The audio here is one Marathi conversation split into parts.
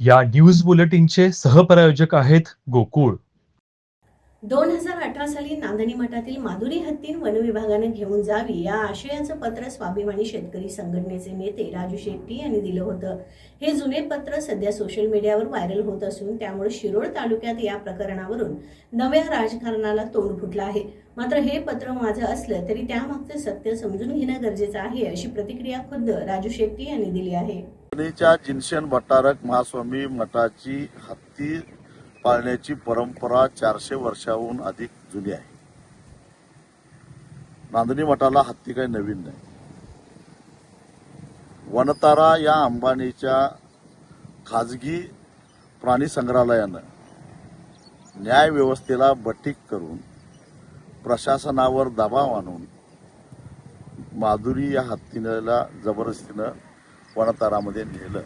या न्यूज बुलेटिनचे सहप्रायोजक आहेत गोकुळ. दोन हजार अठरा साली नांदणी मठातील माधुरी हत्तीन वन विभागाने घेऊन जावी या आशयाचं पत्र स्वाभिमानी शेतकरी संघटनेचे नेते राजू शेट्टी यांनी दिलं होतं. हे जुने पत्र सध्या सोशल मीडियावर व्हायरल होत असून त्यामुळे शिरोळ तालुक्यात या प्रकरणावरून नव्या राजकारणाला तोंड फुटलं आहे. मात्र हे पत्र माझं असलं तरी त्यामागचं सत्य समजून घेणं गरजेचं आहे अशी प्रतिक्रिया खुद्द राजू शेट्टी यांनी दिली आहे. कोकणीच्या जिनशन भट्टारक महास्वामी मठाची हत्ती पाळण्याची परंपरा चारशे वर्षाहून अधिक जुनी आहे. नांदणी मठाला हत्ती काही नवीन नाही. वनतारा या अंबानीच्या खाजगी प्राणी संग्रहालयानं न्याय व्यवस्थेला बटीक करून प्रशासनावर दबाव आणून माधुरी या हत्तीला जबरदस्तीनं पणतारामध्ये नेलं.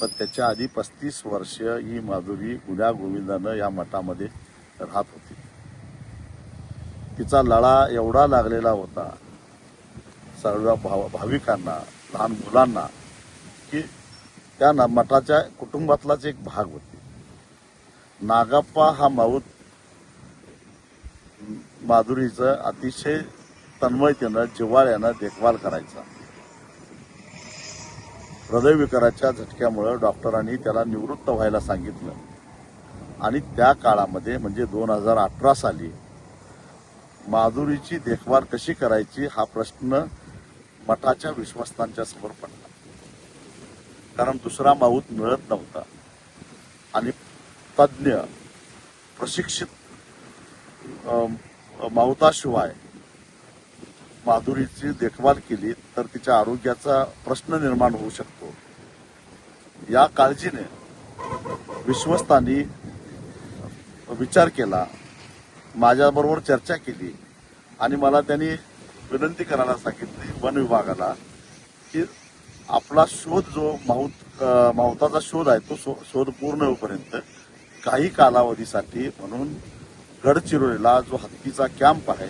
पण त्याच्या आधी पस्तीस वर्ष ही माधुरी गुन्हा गोविंदानं या मठामध्ये राहत होती. तिचा लळा एवढा लागलेला होता सर्व भाव भाविकांना लहान मुलांना की त्या मठाच्या कुटुंबातलाच एक भाग होती. नागाप्पा हा माऊत माधुरीचं अतिशय तन्मयतेनं जिव्हाळ्यानं देखभाल करायचा. हृदयविकाराच्या झटक्यामुळं डॉक्टरांनी त्याला निवृत्त व्हायला सांगितलं. आणि त्या काळामध्ये म्हणजे दोन हजार अठरा साली माधुरीची देखभाल कशी करायची हा प्रश्न मठाच्या विश्वस्तांच्या समोर पडला. कारण दुसरा माऊत मिळत नव्हता. आणि तज्ज्ञ प्रशिक्षित माहुताशिवाय माऊताशिवाय माधुरीची देखभाल केली तर तिच्या आरोग्याचा प्रश्न निर्माण होऊ शकतो. या काळजीने विश्वस्तांनी विचार केला माझ्याबरोबर चर्चा केली आणि मला त्यांनी विनंती करायला सांगितली वन विभागाला की आपला शोध जो माहुत माहुताचा शोध आहे तो शो- शोध पूर्ण होईपर्यंत काही कालावधीसाठी म्हणून गडचिरोलीला जो हत्तीचा कॅम्प आहे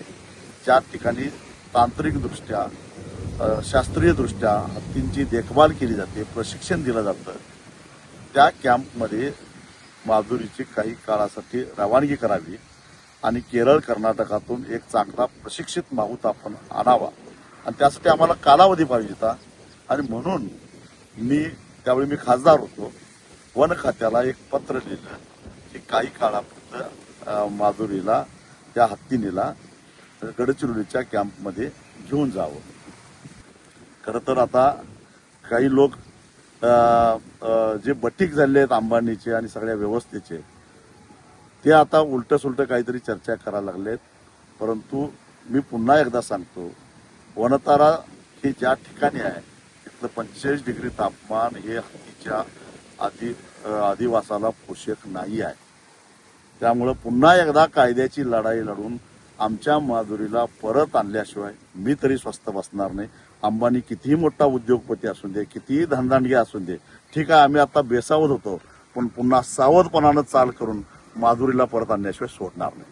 ज्या ठिकाणी तांत्रिकदृष्ट्या शास्त्रीयदृष्ट्या हत्तींची देखभाल केली जाते प्रशिक्षण दिलं जातं. त्या कॅम्पमध्ये माधुरीची काही काळासाठी रवानगी करावी आणि केरळ कर्नाटकातून एक चांगला प्रशिक्षित माहूत आपण आणावा. आणि त्यासाठी आम्हाला कालावधी पाहिजे होता. आणि म्हणून मी त्यावेळी मी खासदार होतो वन खात्याला एक पत्र लिहिलं की काही काळापर्यंत माधुरीला त्या हत्तीनीला गडचिरोलीच्या कॅम्पमध्ये घेऊन जावं. खरं तर आता काही लोक जे बटीक झाले आहेत अंबानीचे आणि सगळ्या व्यवस्थेचे ते आता उलट सुलट काहीतरी चर्चा करायला लागलेत. परंतु मी पुन्हा एकदा सांगतो वनतारा हे ज्या ठिकाणी आहे तिथलं पंचेचाळीस डिग्री तापमान हे हत्तीच्या आधी आदिवासाला अधिवासाला पोषक नाही आहे. त्यामुळं पुन्हा एकदा कायद्याची लढाई लढून आमच्या माधुरीला परत आणल्याशिवाय मी तरी स्वस्त बसणार नाही. अंबानी कितीही मोठा उद्योगपती असून दे कितीही धनदांडगे असून दे ठीक आहे आम्ही आता बेसावत होतो पण पुन्हा सावधपणानं चाल करून माधुरीला परत आणल्याशिवाय सोडणार नाही.